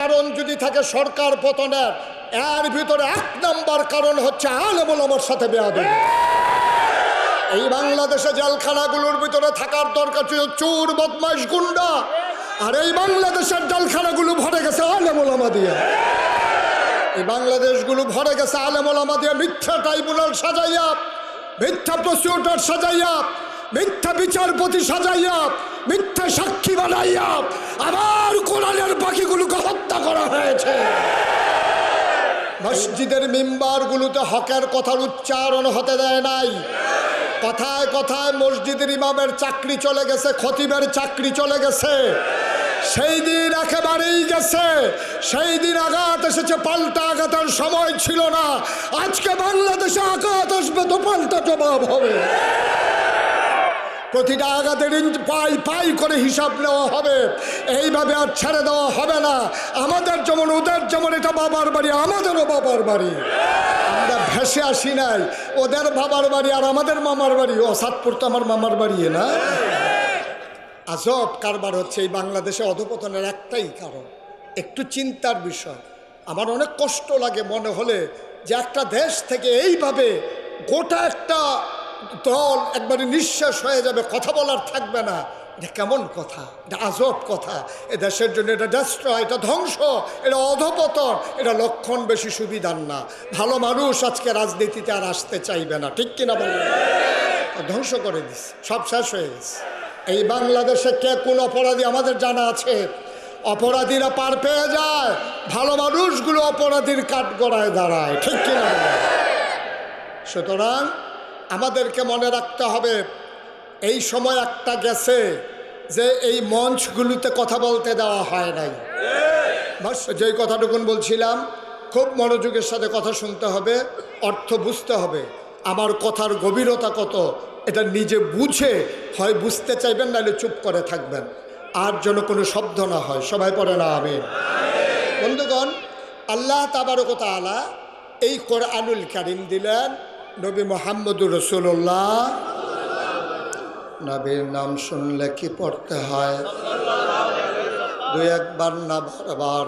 কারণ যদি থাকে সরকার পতনের এর ভিতরে এক নাম্বার কারণ হচ্ছে আলেমুল আমার সাথে বেয়াদবি। এই বাংলাদেশে জেলখানাগুলোর ভিতরে থাকার দরকার ছিল চোর, বদমাইশ, গুন্ডা। আর এই বাংলাদেশের জেলখানাগুলো ভরে গেছে আলেমুলামা দিয়ে। এই বাংলাদেশগুলো ভরে গেছে আলেমুলামা দিয়ে মিথ্যা ট্রাইব্যুনাল সাজাইয়া, মিথ্যা প্রসিকিউটর সাজাইয়া, মিথ্যা বিচারপতি সাজাইয়া, মিথ্যা সাক্ষী বানাইয়া, আবার কোরআনের মসজিদের মেম্বারগুলোতে হকের কথার উচ্চারণ হতে দেয় নাই। কথায় কথায় মসজিদের ইমামের চাকরি চলে গেছে, খতিবের চাকরি চলে গেছে। সেই দিন একেবারেই গেছে। সেই দিন আঘাত এসেছে, পাল্টা আঘাতের সময় ছিল না। আজকে বাংলাদেশে আঘাত আসবে, তো পাল্টা জবাব হবে। প্রতিটা আঘাতের পাই পাই করে হিসাব নেওয়া হবে। এইভাবে আর ছেড়ে দেওয়া হবে না। আমাদের যেমন ওদের যেমন, এটা বাবার বাড়ি, আমাদেরও বাবার বাড়ি। আমরা ভেসে আসি নাই। ওদের বাবার বাড়ি আর আমাদের মামার বাড়ি। ও সাতপুর তো আমার মামার বাড়ি না? আজব কারবার হচ্ছে এই বাংলাদেশে অধপতনের একটাই কারণ। একটু চিন্তার বিষয়। আমার অনেক কষ্ট লাগে মনে হলে যে একটা দেশ থেকে এইভাবে গোটা একটা দল একবারে নিঃশ্বাস হয়ে যাবে, কথা বলার থাকবে না। এটা কেমন কথা? এটা আজব কথা। এ দেশের জন্য এটা ডেস্ট্রয় এটা ধ্বংস, এটা অধপতন, এটা লক্ষণ বেশি সুবিধার না। ভালো মানুষ আজকে রাজনীতিতে আর আসতে চাইবে না, ঠিক কিনা বলেন ধ্বংস করে দিস সব শেষ হয়ে গেছে। এই বাংলাদেশে কে কোন অপরাধী আমাদের জানা আছে? অপরাধীরা পার পেয়ে যায়, ভালো মানুষগুলো অপরাধীর কাঠ গড়ায় দাঁড়ায়, ঠিক কিনা? সুতরাং আমাদেরকে মনে রাখতে হবে, এই সময় একটা গেছে যে এই মঞ্চগুলিতে কথা বলতে দেওয়া হয় নাই। যেই কথাটুকুন বলছিলাম, খুব মনোযোগের সাথে কথা শুনতে হবে, অর্থ বুঝতে হবে। আমার কথার গভীরতা কত, এটা নিজে বুঝে হয় বুঝতে চাইবেন, নাহলে চুপ করে থাকবেন। আর যেন কোনো শব্দ না হয়, সবাই পড়ে না আমি বন্ধুগণ, আল্লাহ তাবারকতা আলা এই কোরআনুল কারিম দিলেন নবী মোহাম্মদ রসুল্লাহ নবীর নাম শুনলে কি পড়তে হয়? দুই একবার না বারবার?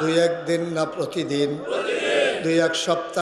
দুই একদিন না প্রতিদিন? দুই এক সপ্তাহ